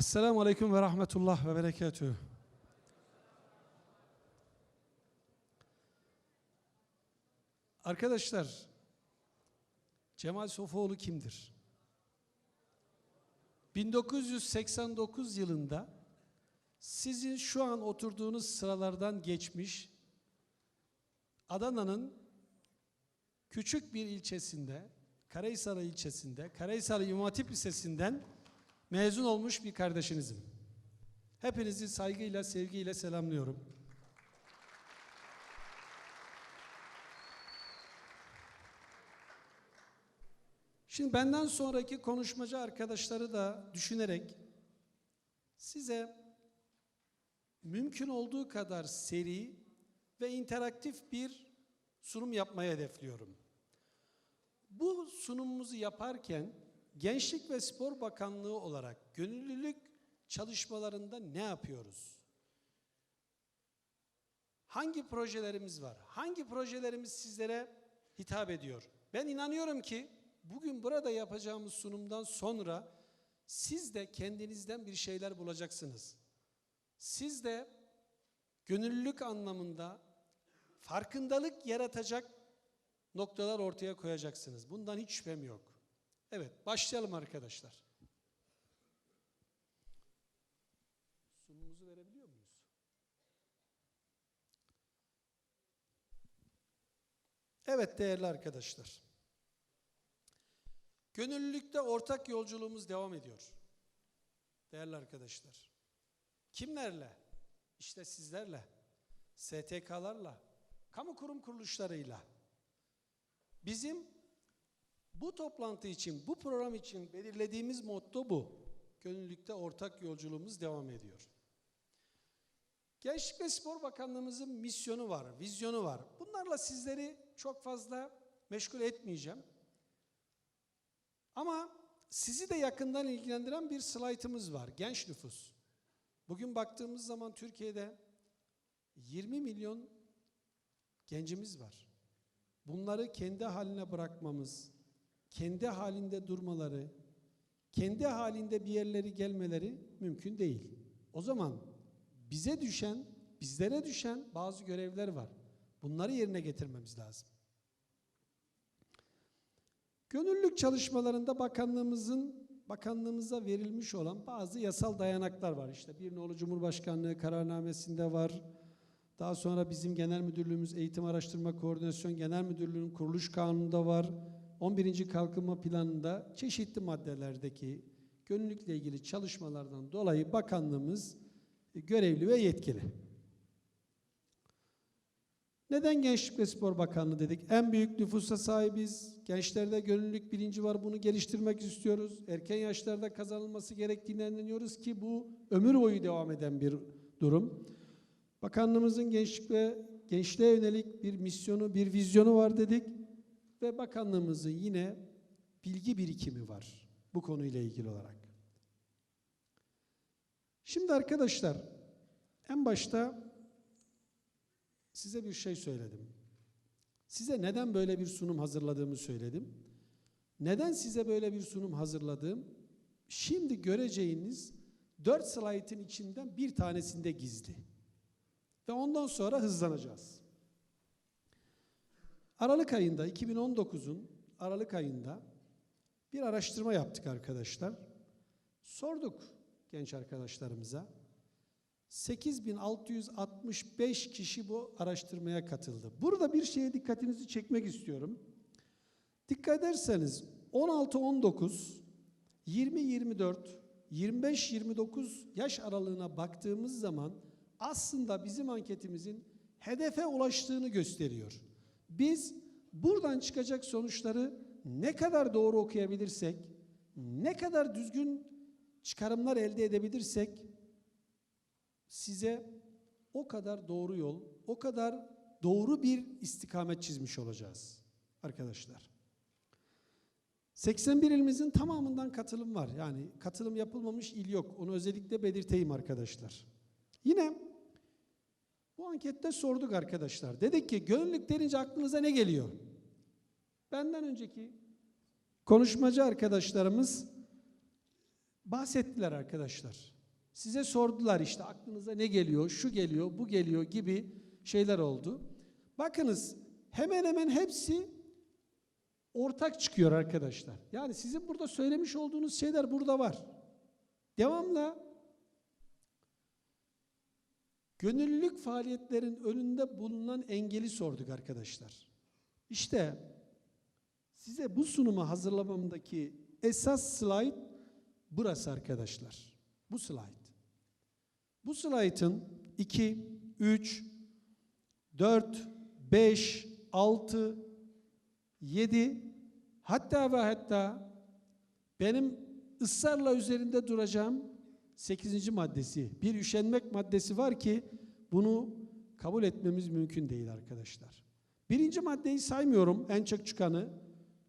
Esselamu Aleyküm ve Rahmetullah ve Berekatühü. Arkadaşlar, Cemal Sofuoğlu kimdir? 1989 yılında sizin şu an oturduğunuz sıralardan geçmiş Adana'nın küçük bir ilçesinde, Karahisar ilçesinde, Karahisar İmam Hatip Lisesi'nden mezun olmuş bir kardeşinizim. Hepinizi saygıyla, sevgiyle selamlıyorum. Şimdi benden sonraki konuşmacı arkadaşları da düşünerek size mümkün olduğu kadar seri ve interaktif bir sunum yapmayı hedefliyorum. Bu sunumumuzu yaparken Gençlik ve Spor Bakanlığı olarak gönüllülük çalışmalarında ne yapıyoruz? Hangi projelerimiz var? Hangi projelerimiz sizlere hitap ediyor? Ben inanıyorum ki bugün burada yapacağımız sunumdan sonra siz de kendinizden bir şeyler bulacaksınız. Siz de gönüllülük anlamında farkındalık yaratacak noktalar ortaya koyacaksınız. Bundan hiç şüphem yok. Evet, başlayalım arkadaşlar. Sunumumuzu verebiliyor muyuz? Evet değerli arkadaşlar. Gönüllülükte ortak yolculuğumuz devam ediyor. Değerli arkadaşlar. Kimlerle? İşte sizlerle, STK'larla, kamu kurum kuruluşlarıyla. Bizim bu toplantı için, bu program için belirlediğimiz motto bu. Gönüllülükte ortak yolculuğumuz devam ediyor. Gençlik ve Spor Bakanlığımızın misyonu var, vizyonu var. Bunlarla sizleri çok fazla meşgul etmeyeceğim. Ama sizi de yakından ilgilendiren bir slaytımız var. Genç nüfus. Bugün baktığımız zaman Türkiye'de 20 milyon gencimiz var. Bunları kendi haline bırakmamız, kendi halinde durmaları, kendi halinde bir yerleri gelmeleri mümkün değil. O zaman bize düşen, bizlere düşen bazı görevler var. Bunları yerine getirmemiz lazım. Gönüllülük çalışmalarında bakanlığımızın bakanlığımıza verilmiş olan bazı yasal dayanaklar var. İşte bir nolu Cumhurbaşkanlığı kararnamesinde var. Daha sonra bizim genel müdürlüğümüz Eğitim Araştırma Koordinasyon Genel Müdürlüğü'nün kuruluş kanununda var. 11. Kalkınma Planı'nda çeşitli maddelerdeki gönüllülükle ilgili çalışmalardan dolayı bakanlığımız görevli ve yetkili. Neden Gençlik ve Spor Bakanlığı dedik? En büyük nüfusa sahibiz. Gençlerde gönüllülük bilinci var. Bunu geliştirmek istiyoruz. Erken yaşlarda kazanılması gerektiğine inanıyoruz ki bu ömür boyu devam eden bir durum. Bakanlığımızın gençlik ve gençliğe yönelik bir misyonu, bir vizyonu var dedik ve bakanlığımızın yine bilgi birikimi var bu konuyla ilgili olarak. Şimdi arkadaşlar en başta size bir şey söyledim. Size neden böyle bir sunum hazırladığımı söyledim. Neden size böyle bir sunum hazırladım? Şimdi göreceğiniz dört slaytın içinden bir tanesinde gizli. Ve ondan sonra hızlanacağız. Aralık ayında 2019'un Aralık ayında bir araştırma yaptık arkadaşlar. Sorduk genç arkadaşlarımıza. 8665 kişi bu araştırmaya katıldı. Burada bir şeye dikkatinizi çekmek istiyorum. Dikkat ederseniz 16-19, 20-24, 25-29 yaş aralığına baktığımız zaman aslında bizim anketimizin hedefe ulaştığını gösteriyor. Biz buradan çıkacak sonuçları ne kadar doğru okuyabilirsek, ne kadar düzgün çıkarımlar elde edebilirsek size o kadar doğru yol, o kadar doğru bir istikamet çizmiş olacağız arkadaşlar. 81 ilimizin tamamından katılım var. Yani katılım yapılmamış il yok. Onu özellikle belirteyim arkadaşlar. Yine bu ankette sorduk arkadaşlar. Dedik ki gönüllülük denince aklınıza ne geliyor? Benden önceki konuşmacı arkadaşlarımız bahsettiler arkadaşlar. Size sordular işte aklınıza ne geliyor, şu geliyor, bu geliyor gibi şeyler oldu. Bakınız hemen hemen hepsi ortak çıkıyor arkadaşlar. Yani sizin burada söylemiş olduğunuz şeyler burada var. Devamla gönüllülük faaliyetlerin önünde bulunan engeli sorduk arkadaşlar. İşte size bu sunumu hazırlamamdaki esas slide burası arkadaşlar. Bu slide. Bu slaytın 2, 3, 4, 5, 6, 7 hatta ve hatta benim ısrarla üzerinde duracağım 8. maddesi. Bir üşenmek maddesi var ki bunu kabul etmemiz mümkün değil arkadaşlar. Birinci maddeyi saymıyorum en çok çıkanı.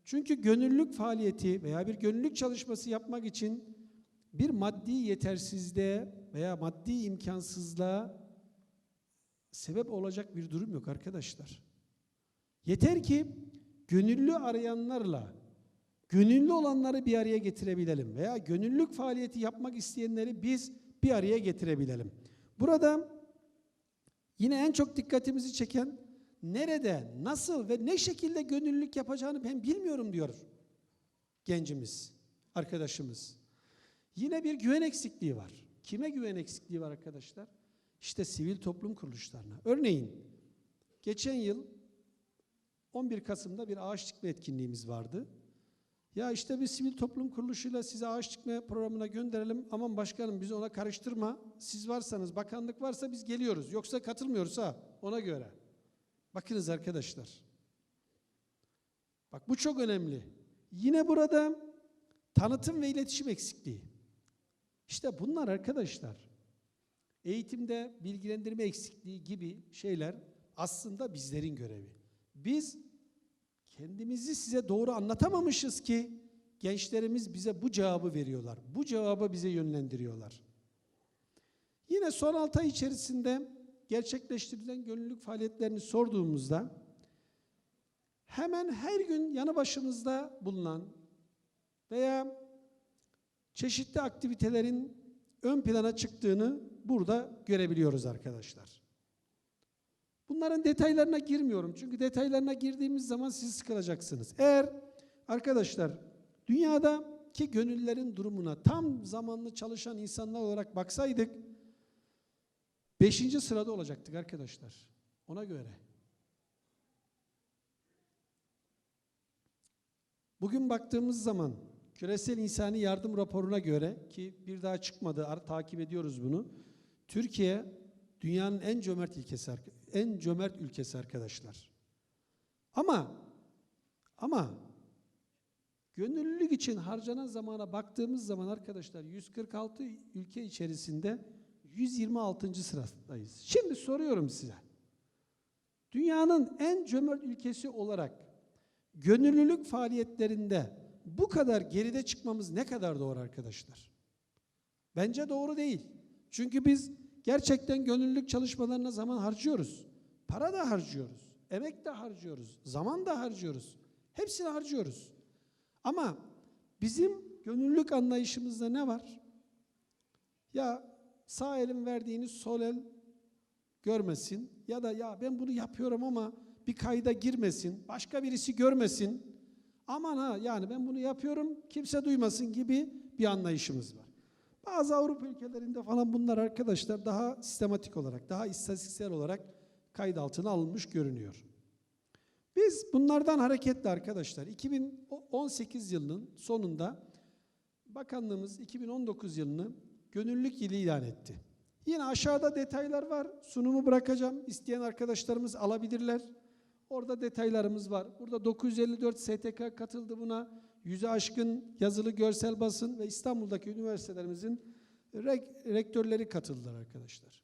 Çünkü gönüllülük faaliyeti veya bir gönüllülük çalışması yapmak için bir maddi yetersizliğe veya maddi imkansızlığa sebep olacak bir durum yok arkadaşlar. Yeter ki gönüllü arayanlarla gönüllü olanları bir araya getirebilelim veya gönüllülük faaliyeti yapmak isteyenleri biz bir araya getirebilelim. Burada yine en çok dikkatimizi çeken nerede, nasıl ve ne şekilde gönüllülük yapacağını ben bilmiyorum diyor gencimiz, arkadaşımız. Yine bir güven eksikliği var. Kime güven eksikliği var arkadaşlar? İşte sivil toplum kuruluşlarına. Örneğin geçen yıl 11 Kasım'da bir ağaç dikme etkinliğimiz vardı. Ya işte bir sivil toplum kuruluşuyla size ağaç dikme programına gönderelim. Aman başkanım bizi ona karıştırma. Siz varsanız, bakanlık varsa biz geliyoruz. Yoksa katılmıyoruz ha ona göre. Bakınız arkadaşlar. Bak bu çok önemli. Yine burada tanıtım ve iletişim eksikliği. İşte bunlar arkadaşlar eğitimde bilgilendirme eksikliği gibi şeyler aslında bizlerin görevi. Biz kendimizi size doğru anlatamamışız ki gençlerimiz bize bu cevabı veriyorlar. Bu cevabı bize yönlendiriyorlar. Yine son 6 ay içerisinde gerçekleştirilen gönüllülük faaliyetlerini sorduğumuzda hemen her gün yanı başımızda bulunan veya çeşitli aktivitelerin ön plana çıktığını burada görebiliyoruz arkadaşlar. Bunların detaylarına girmiyorum. Çünkü detaylarına girdiğimiz zaman siz sıkılacaksınız. Eğer arkadaşlar dünyadaki gönüllülerin durumuna tam zamanlı çalışan insanlar olarak baksaydık beşinci sırada olacaktık arkadaşlar. Ona göre. Bugün baktığımız zaman küresel insani yardım raporuna göre ki bir daha çıkmadı takip ediyoruz bunu. Türkiye dünyanın en cömert ülkesi en cömert ülkesi arkadaşlar. Ama ama gönüllülük için harcanan zamana baktığımız zaman arkadaşlar 146 ülke içerisinde 126. sıradayız. Şimdi soruyorum size. Dünyanın en cömert ülkesi olarak gönüllülük faaliyetlerinde bu kadar geride çıkmamız ne kadar doğru arkadaşlar? Bence doğru değil. Çünkü biz gerçekten gönüllülük çalışmalarına zaman harcıyoruz. Para da harcıyoruz. Emek de harcıyoruz. Zaman da harcıyoruz. Hepsini harcıyoruz. Ama bizim gönüllülük anlayışımızda ne var? Ya sağ elin verdiğini sol el görmesin ya da ya ben bunu yapıyorum ama bir kayda girmesin, başka birisi görmesin. Aman ha yani ben bunu yapıyorum kimse duymasın gibi bir anlayışımız var. Bazı Avrupa ülkelerinde falan bunlar arkadaşlar daha sistematik olarak, daha istatistiksel olarak kayıt altına alınmış görünüyor. Biz bunlardan hareketle arkadaşlar 2018 yılının sonunda bakanlığımız 2019 yılını gönüllülük yılı ilan etti. Yine aşağıda detaylar var. Sunumu bırakacağım. İsteyen arkadaşlarımız alabilirler. Orada detaylarımız var. Burada 954 STK katıldı buna. Yüze aşkın yazılı görsel basın ve İstanbul'daki üniversitelerimizin rek- rektörleri katıldılar arkadaşlar.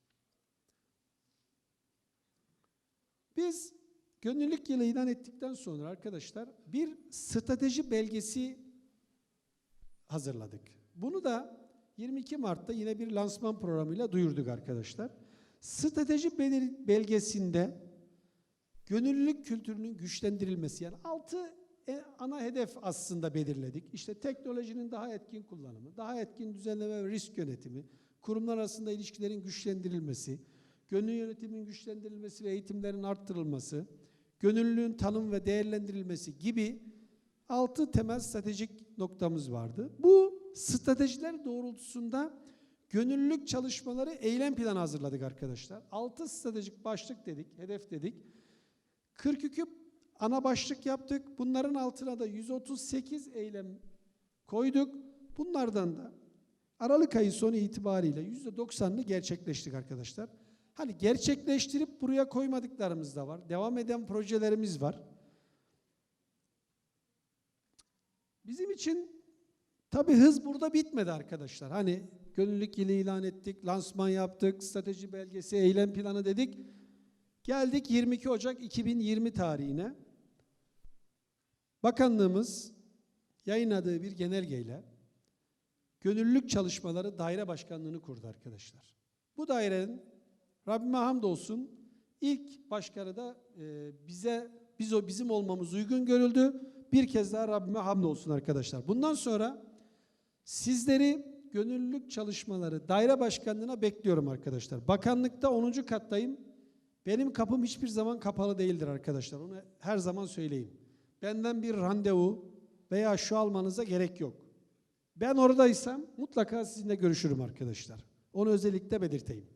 Biz gönüllülük yılı ilan ettikten sonra arkadaşlar bir strateji belgesi hazırladık. Bunu da 22 Mart'ta yine bir lansman programıyla duyurduk arkadaşlar. Strateji belgesinde gönüllülük kültürünün güçlendirilmesi yani altı ana hedef aslında belirledik. İşte teknolojinin daha etkin kullanımı, daha etkin düzenleme ve risk yönetimi, kurumlar arasında ilişkilerin güçlendirilmesi, gönüllü yönetimin güçlendirilmesi ve eğitimlerin arttırılması, gönüllülüğün tanım ve değerlendirilmesi gibi altı temel stratejik noktamız vardı. Bu stratejiler doğrultusunda gönüllülük çalışmaları eylem planı hazırladık arkadaşlar. Altı stratejik başlık dedik, hedef dedik. 42 ana başlık yaptık. Bunların altına da 138 eylem koyduk. Bunlardan da Aralık ayı sonu itibariyle %90'ını gerçekleştik arkadaşlar. Hani gerçekleştirip buraya koymadıklarımız da var. Devam eden projelerimiz var. Bizim için tabii hız burada bitmedi arkadaşlar. Hani gönüllülük yılı ilan ettik, lansman yaptık, strateji belgesi, eylem planı dedik. Geldik 22 Ocak 2020 tarihine. Bakanlığımız yayınladığı bir genelgeyle gönüllülük çalışmaları daire başkanlığını kurdu arkadaşlar. Bu dairenin Rabbime hamdolsun ilk başkanı da e, bize biz o bizim olmamız uygun görüldü. Bir kez daha Rabbime hamdolsun arkadaşlar. Bundan sonra sizleri gönüllülük çalışmaları daire başkanlığına bekliyorum arkadaşlar. Bakanlıkta 10. kattayım. Benim kapım hiçbir zaman kapalı değildir arkadaşlar. Onu her zaman söyleyeyim. Benden bir randevu veya şu almanıza gerek yok. Ben oradaysam mutlaka sizinle görüşürüm arkadaşlar. Onu özellikle belirteyim.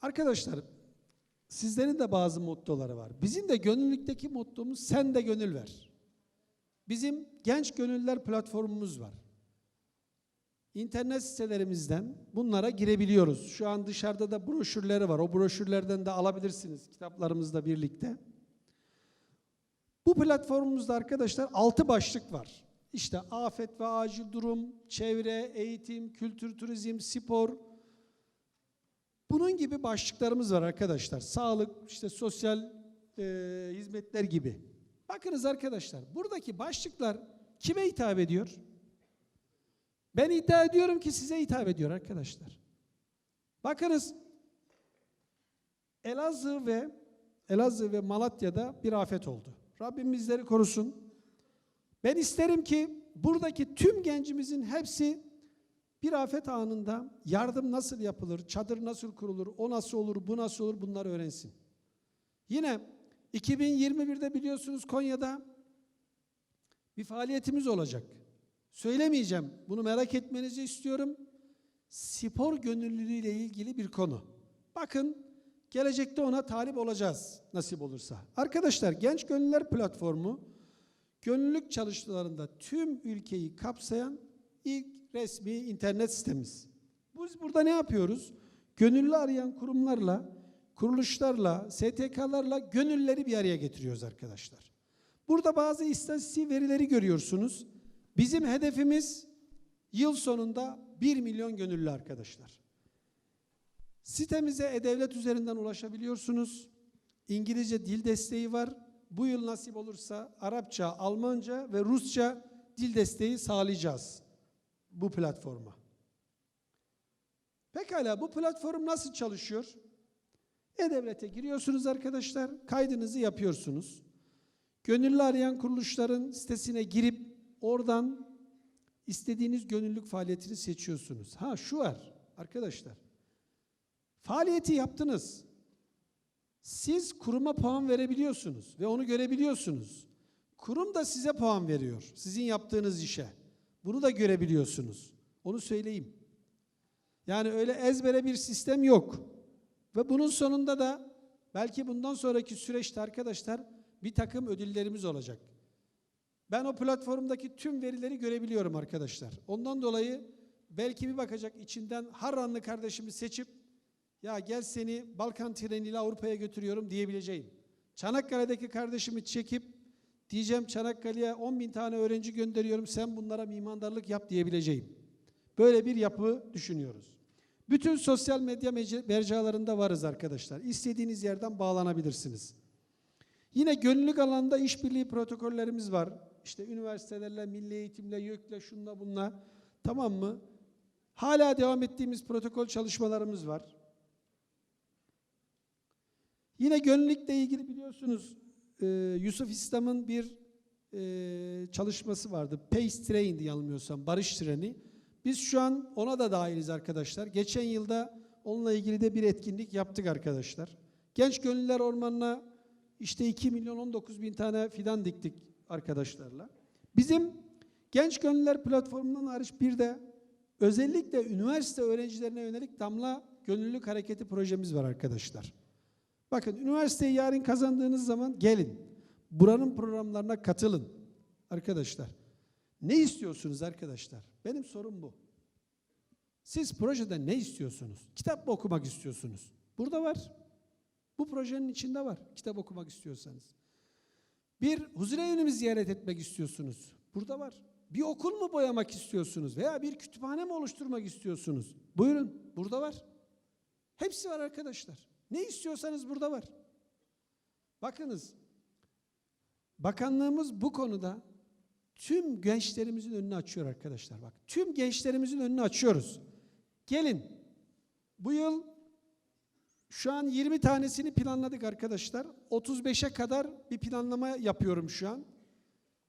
Arkadaşlar sizlerin de bazı mottoları var. Bizim de gönüllülükteki mottomuz sen de gönül ver. Bizim genç gönüller platformumuz var. İnternet sitelerimizden bunlara girebiliyoruz. Şu an dışarıda da broşürleri var. O broşürlerden de alabilirsiniz kitaplarımızla birlikte. Bu platformumuzda arkadaşlar altı başlık var. İşte afet ve acil durum, çevre, eğitim, kültür, turizm, spor. Bunun gibi başlıklarımız var arkadaşlar. Sağlık, işte sosyal e, hizmetler gibi. Bakınız arkadaşlar, buradaki başlıklar kime hitap ediyor? Ben iddia ediyorum ki size hitap ediyor arkadaşlar. Bakınız Elazığ ve Elazığ ve Malatya'da bir afet oldu. Rabbim bizleri korusun. Ben isterim ki buradaki tüm gencimizin hepsi bir afet anında yardım nasıl yapılır, çadır nasıl kurulur, o nasıl olur, bu nasıl olur bunları öğrensin. Yine 2021'de biliyorsunuz Konya'da bir faaliyetimiz olacak. Söylemeyeceğim. Bunu merak etmenizi istiyorum. Spor gönüllülüğü ile ilgili bir konu. Bakın gelecekte ona talip olacağız nasip olursa. Arkadaşlar Genç Gönüllüler Platformu gönüllülük çalışmalarında tüm ülkeyi kapsayan ilk resmi internet sitemiz. Biz burada ne yapıyoruz? Gönüllü arayan kurumlarla, kuruluşlarla, STK'larla gönülleri bir araya getiriyoruz arkadaşlar. Burada bazı istatistik verileri görüyorsunuz. Bizim hedefimiz yıl sonunda 1 milyon gönüllü arkadaşlar. Sitemize e-devlet üzerinden ulaşabiliyorsunuz. İngilizce dil desteği var. Bu yıl nasip olursa Arapça, Almanca ve Rusça dil desteği sağlayacağız bu platforma. Pekala bu platform nasıl çalışıyor? E-Devlet'e giriyorsunuz arkadaşlar, kaydınızı yapıyorsunuz. Gönüllü arayan kuruluşların sitesine girip oradan istediğiniz gönüllülük faaliyetini seçiyorsunuz. Ha şu var arkadaşlar. Faaliyeti yaptınız. Siz kuruma puan verebiliyorsunuz ve onu görebiliyorsunuz. Kurum da size puan veriyor sizin yaptığınız işe. Bunu da görebiliyorsunuz. Onu söyleyeyim. Yani öyle ezbere bir sistem yok. Ve bunun sonunda da belki bundan sonraki süreçte arkadaşlar bir takım ödüllerimiz olacak. Ben o platformdaki tüm verileri görebiliyorum arkadaşlar. Ondan dolayı belki bir bakacak içinden Harranlı kardeşimi seçip ya gel seni Balkan treniyle Avrupa'ya götürüyorum diyebileceğim. Çanakkale'deki kardeşimi çekip diyeceğim Çanakkale'ye 10 bin tane öğrenci gönderiyorum sen bunlara mimandarlık yap diyebileceğim. Böyle bir yapı düşünüyoruz. Bütün sosyal medya mercalarında varız arkadaşlar. İstediğiniz yerden bağlanabilirsiniz. Yine gönüllülük alanında işbirliği protokollerimiz var. İşte üniversitelerle, milli eğitimle, YÖK'le, şunla bunla. Tamam mı? Hala devam ettiğimiz protokol çalışmalarımız var. Yine gönüllülükle ilgili biliyorsunuz e, Yusuf İslam'ın bir e, çalışması vardı. Pace Train'di yanılmıyorsam, barış treni. Biz şu an ona da dahiliz arkadaşlar. Geçen yılda onunla ilgili de bir etkinlik yaptık arkadaşlar. Genç Gönüllüler Ormanı'na işte 2 milyon 19 bin tane fidan diktik arkadaşlarla. Bizim Genç Gönüllüler platformundan hariç bir de özellikle üniversite öğrencilerine yönelik damla gönüllülük hareketi projemiz var arkadaşlar. Bakın üniversiteyi yarın kazandığınız zaman gelin. Buranın programlarına katılın arkadaşlar. Ne istiyorsunuz arkadaşlar? Benim sorum bu. Siz projede ne istiyorsunuz? Kitap mı okumak istiyorsunuz? Burada var. Bu projenin içinde var. Kitap okumak istiyorsanız. Bir huzur evini mi ziyaret etmek istiyorsunuz? Burada var. Bir okul mu boyamak istiyorsunuz? Veya bir kütüphane mi oluşturmak istiyorsunuz? Buyurun. Burada var. Hepsi var arkadaşlar. Ne istiyorsanız burada var. Bakınız. Bakanlığımız bu konuda tüm gençlerimizin önünü açıyor arkadaşlar. Bak tüm gençlerimizin önünü açıyoruz. Gelin. Bu yıl şu an 20 tanesini planladık arkadaşlar. 35'e kadar bir planlama yapıyorum şu an.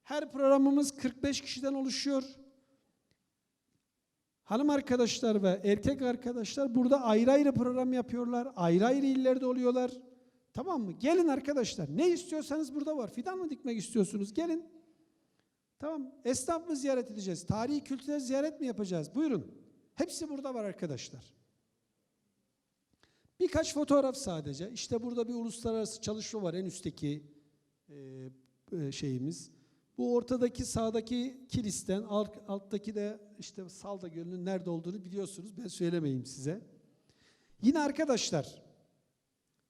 Her programımız 45 kişiden oluşuyor. Hanım arkadaşlar ve erkek arkadaşlar burada ayrı ayrı program yapıyorlar. Ayrı ayrı illerde oluyorlar. Tamam mı? Gelin arkadaşlar. Ne istiyorsanız burada var. Fidan mı dikmek istiyorsunuz? Gelin. Tamam. Esnaf mı ziyaret edeceğiz? Tarihi kültürel ziyaret mi yapacağız? Buyurun. Hepsi burada var arkadaşlar. Birkaç fotoğraf sadece. İşte burada bir uluslararası çalışma var en üstteki e, e, şeyimiz. Bu ortadaki sağdaki kilisten, alt, alttaki de işte Salda Gölü'nün nerede olduğunu biliyorsunuz. Ben söylemeyeyim size. Yine arkadaşlar,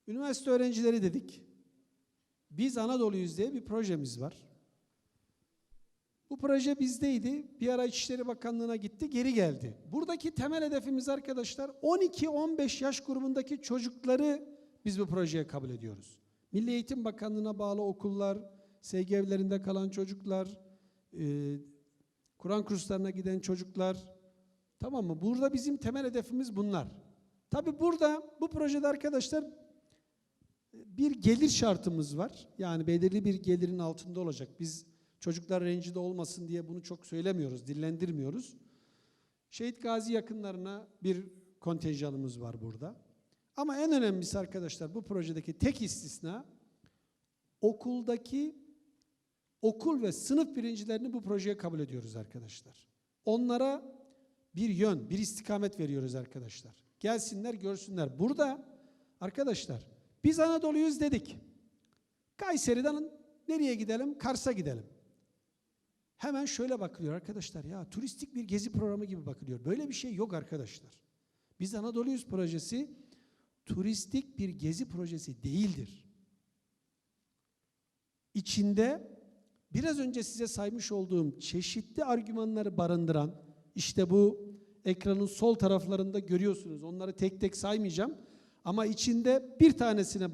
üniversite öğrencileri dedik. Biz Anadolu'yuz diye bir projemiz var. Bu proje bizdeydi. Bir ara İçişleri Bakanlığı'na gitti, geri geldi. Buradaki temel hedefimiz arkadaşlar 12-15 yaş grubundaki çocukları biz bu projeye kabul ediyoruz. Milli Eğitim Bakanlığı'na bağlı okullar, sevgi evlerinde kalan çocuklar, e, Kur'an kurslarına giden çocuklar, tamam mı? Burada bizim temel hedefimiz bunlar. Tabi burada bu projede arkadaşlar bir gelir şartımız var. Yani belirli bir gelirin altında olacak. Biz çocuklar rencide olmasın diye bunu çok söylemiyoruz, dillendirmiyoruz. Şehit Gazi yakınlarına bir kontenjanımız var burada. Ama en önemlisi arkadaşlar bu projedeki tek istisna okuldaki okul ve sınıf birincilerini bu projeye kabul ediyoruz arkadaşlar. Onlara bir yön, bir istikamet veriyoruz arkadaşlar. Gelsinler, görsünler. Burada arkadaşlar biz Anadolu'yuz dedik. Kayseri'den nereye gidelim? Kars'a gidelim. Hemen şöyle bakılıyor arkadaşlar ya turistik bir gezi programı gibi bakılıyor. Böyle bir şey yok arkadaşlar. Biz Anadolu'yuz projesi turistik bir gezi projesi değildir. İçinde biraz önce size saymış olduğum çeşitli argümanları barındıran işte bu ekranın sol taraflarında görüyorsunuz. Onları tek tek saymayacağım ama içinde bir tanesine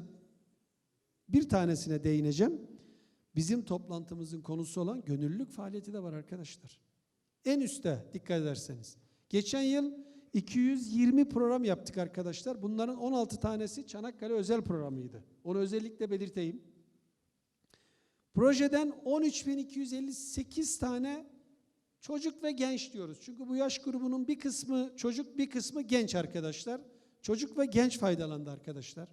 bir tanesine değineceğim. Bizim toplantımızın konusu olan gönüllülük faaliyeti de var arkadaşlar. En üstte dikkat ederseniz. Geçen yıl 220 program yaptık arkadaşlar. Bunların 16 tanesi Çanakkale özel programıydı. Onu özellikle belirteyim. Projeden 13.258 tane çocuk ve genç diyoruz. Çünkü bu yaş grubunun bir kısmı çocuk, bir kısmı genç arkadaşlar. Çocuk ve genç faydalandı arkadaşlar.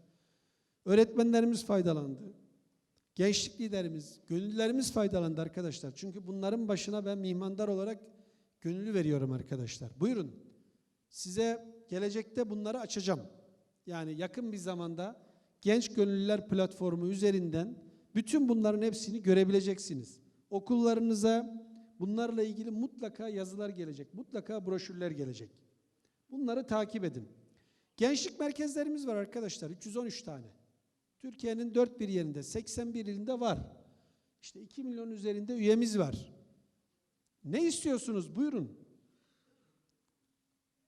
Öğretmenlerimiz faydalandı. Gençlik liderimiz, gönüllülerimiz faydalandı arkadaşlar. Çünkü bunların başına ben mihmandar olarak gönüllü veriyorum arkadaşlar. Buyurun. Size gelecekte bunları açacağım. Yani yakın bir zamanda Genç Gönüllüler platformu üzerinden bütün bunların hepsini görebileceksiniz. Okullarınıza bunlarla ilgili mutlaka yazılar gelecek. Mutlaka broşürler gelecek. Bunları takip edin. Gençlik merkezlerimiz var arkadaşlar. 313 tane. Türkiye'nin dört bir yerinde, 81 ilinde var. İşte 2 milyon üzerinde üyemiz var. Ne istiyorsunuz? Buyurun.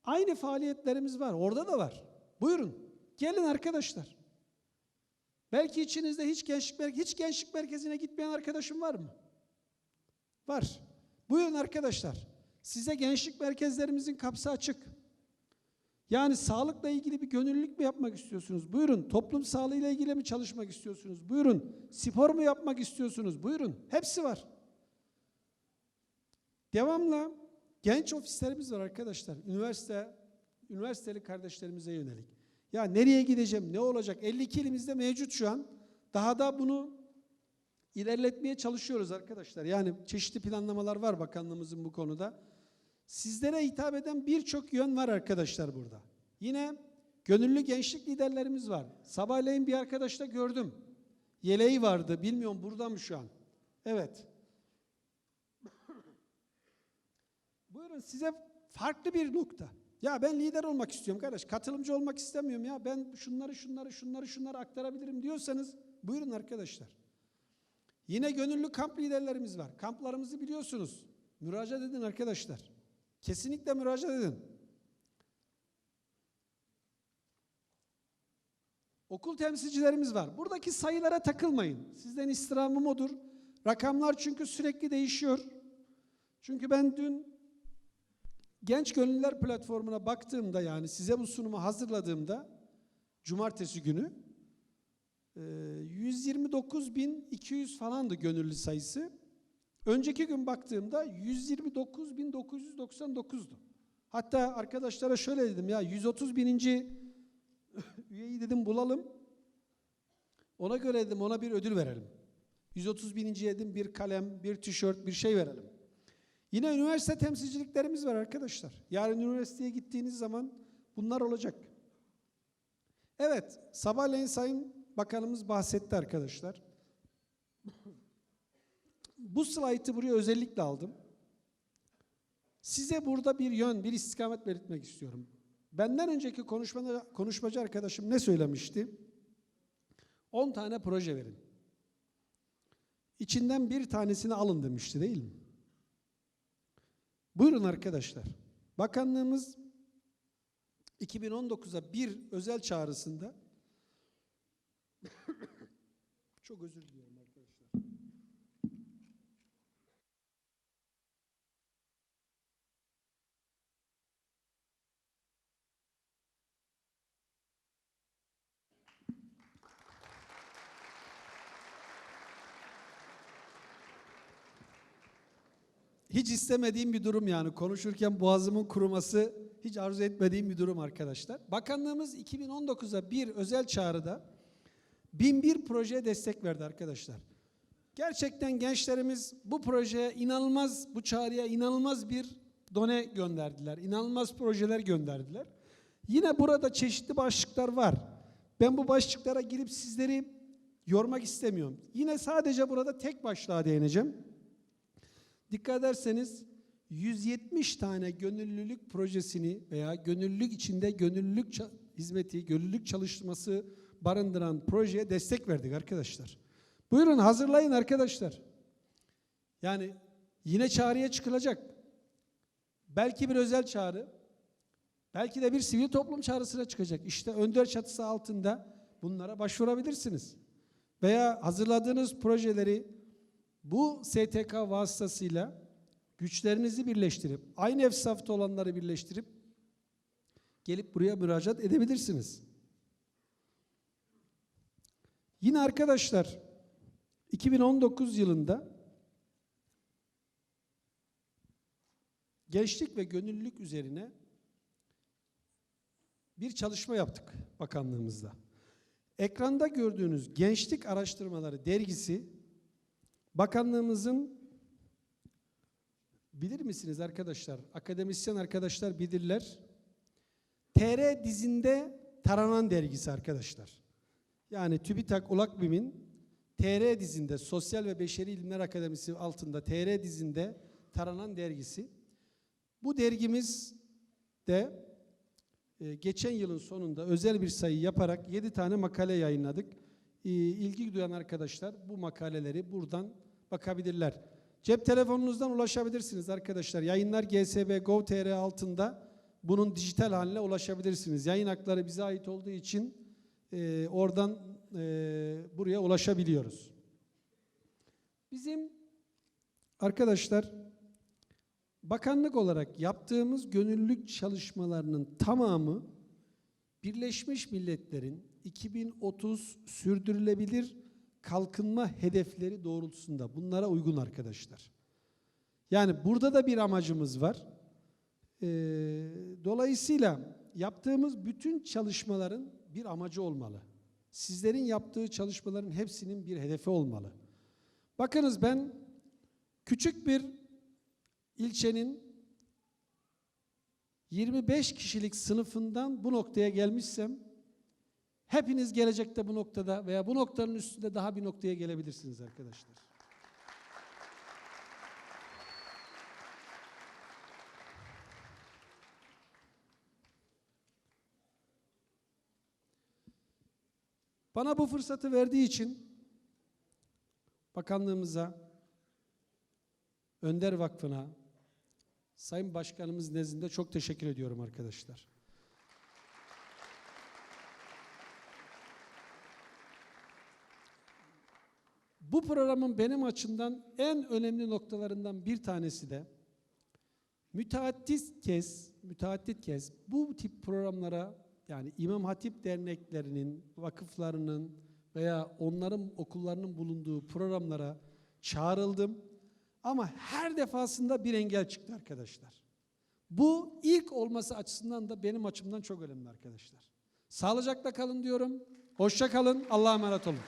Aynı faaliyetlerimiz var. Orada da var. Buyurun. Gelin arkadaşlar. Belki içinizde hiç gençlik, hiç gençlik merkezine gitmeyen arkadaşım var mı? Var. Buyurun arkadaşlar. Size gençlik merkezlerimizin kapısı açık. Yani sağlıkla ilgili bir gönüllülük mü yapmak istiyorsunuz? Buyurun. Toplum sağlığıyla ilgili mi çalışmak istiyorsunuz? Buyurun. Spor mu yapmak istiyorsunuz? Buyurun. Hepsi var. Devamla genç ofislerimiz var arkadaşlar. Üniversite, üniversiteli kardeşlerimize yönelik. Ya nereye gideceğim? Ne olacak? 52 ilimizde mevcut şu an. Daha da bunu ilerletmeye çalışıyoruz arkadaşlar. Yani çeşitli planlamalar var bakanlığımızın bu konuda. Sizlere hitap eden birçok yön var arkadaşlar burada. Yine gönüllü gençlik liderlerimiz var. Sabahleyin bir arkadaşta gördüm. Yeleği vardı. Bilmiyorum burada mı şu an? Evet. Buyurun size farklı bir nokta. Ya ben lider olmak istiyorum kardeş. Katılımcı olmak istemiyorum ya. Ben şunları şunları şunları şunları aktarabilirim diyorsanız buyurun arkadaşlar. Yine gönüllü kamp liderlerimiz var. Kamplarımızı biliyorsunuz. Müracaat edin arkadaşlar. Kesinlikle müracaat edin. Okul temsilcilerimiz var. Buradaki sayılara takılmayın. Sizden istirhamım odur. Rakamlar çünkü sürekli değişiyor. Çünkü ben dün Genç Gönüllüler platformuna baktığımda yani size bu sunumu hazırladığımda cumartesi günü e, 129.200 falandı gönüllü sayısı. Önceki gün baktığımda 129.999'du. Hatta arkadaşlara şöyle dedim ya 130 bininci üyeyi dedim bulalım. Ona göre dedim ona bir ödül verelim. 130 bininci dedim bir kalem, bir tişört, bir şey verelim. Yine üniversite temsilciliklerimiz var arkadaşlar. Yarın üniversiteye gittiğiniz zaman bunlar olacak. Evet, sabahleyin Sayın Bakanımız bahsetti arkadaşlar. Bu slaytı buraya özellikle aldım. Size burada bir yön, bir istikamet belirtmek istiyorum. Benden önceki konuşmada, konuşmacı arkadaşım ne söylemişti? 10 tane proje verin. İçinden bir tanesini alın demişti değil mi? Buyurun arkadaşlar. Bakanlığımız 2019'a bir özel çağrısında çok özür diliyorum arkadaşlar. Hiç istemediğim bir durum yani. Konuşurken boğazımın kuruması hiç arzu etmediğim bir durum arkadaşlar. Bakanlığımız 2019'a bir özel çağrıda 1001 projeye destek verdi arkadaşlar. Gerçekten gençlerimiz bu projeye inanılmaz, bu çağrıya inanılmaz bir done gönderdiler. İnanılmaz projeler gönderdiler. Yine burada çeşitli başlıklar var. Ben bu başlıklara girip sizleri yormak istemiyorum. Yine sadece burada tek başlığa değineceğim. Dikkat ederseniz 170 tane gönüllülük projesini veya gönüllülük içinde gönüllülük hizmeti, gönüllülük çalışması barındıran projeye destek verdik arkadaşlar. Buyurun hazırlayın arkadaşlar. Yani yine çağrıya çıkılacak. Belki bir özel çağrı, belki de bir sivil toplum çağrısına çıkacak. İşte önder çatısı altında bunlara başvurabilirsiniz. Veya hazırladığınız projeleri bu STK vasıtasıyla güçlerinizi birleştirip, aynı efsafta olanları birleştirip gelip buraya müracaat edebilirsiniz. Yine arkadaşlar 2019 yılında gençlik ve gönüllülük üzerine bir çalışma yaptık bakanlığımızda. Ekranda gördüğünüz Gençlik Araştırmaları dergisi bakanlığımızın bilir misiniz arkadaşlar? Akademisyen arkadaşlar bilirler. TR dizinde taranan dergisi arkadaşlar. Yani TÜBİTAK Ulakbim'in TR dizinde Sosyal ve Beşeri İlimler Akademisi altında TR dizinde taranan dergisi. Bu dergimiz de e, geçen yılın sonunda özel bir sayı yaparak 7 tane makale yayınladık. E, ilgi duyan arkadaşlar bu makaleleri buradan bakabilirler. Cep telefonunuzdan ulaşabilirsiniz arkadaşlar. Yayınlar GSB Gov.tr altında bunun dijital haline ulaşabilirsiniz. Yayın hakları bize ait olduğu için e, oradan e, buraya ulaşabiliyoruz. Bizim arkadaşlar bakanlık olarak yaptığımız gönüllülük çalışmalarının tamamı Birleşmiş Milletler'in 2030 sürdürülebilir kalkınma hedefleri doğrultusunda bunlara uygun arkadaşlar. Yani burada da bir amacımız var. Ee, dolayısıyla yaptığımız bütün çalışmaların bir amacı olmalı. Sizlerin yaptığı çalışmaların hepsinin bir hedefi olmalı. Bakınız ben küçük bir ilçenin 25 kişilik sınıfından bu noktaya gelmişsem hepiniz gelecekte bu noktada veya bu noktanın üstünde daha bir noktaya gelebilirsiniz arkadaşlar. Bana bu fırsatı verdiği için bakanlığımıza, Önder Vakfı'na, Sayın Başkanımız nezdinde çok teşekkür ediyorum arkadaşlar. Bu programın benim açımdan en önemli noktalarından bir tanesi de müteaddit kez, müteaddit kez bu tip programlara yani İmam Hatip derneklerinin, vakıflarının veya onların okullarının bulunduğu programlara çağrıldım. Ama her defasında bir engel çıktı arkadaşlar. Bu ilk olması açısından da benim açımdan çok önemli arkadaşlar. Sağlıcakla kalın diyorum. Hoşça kalın. Allah'a emanet olun.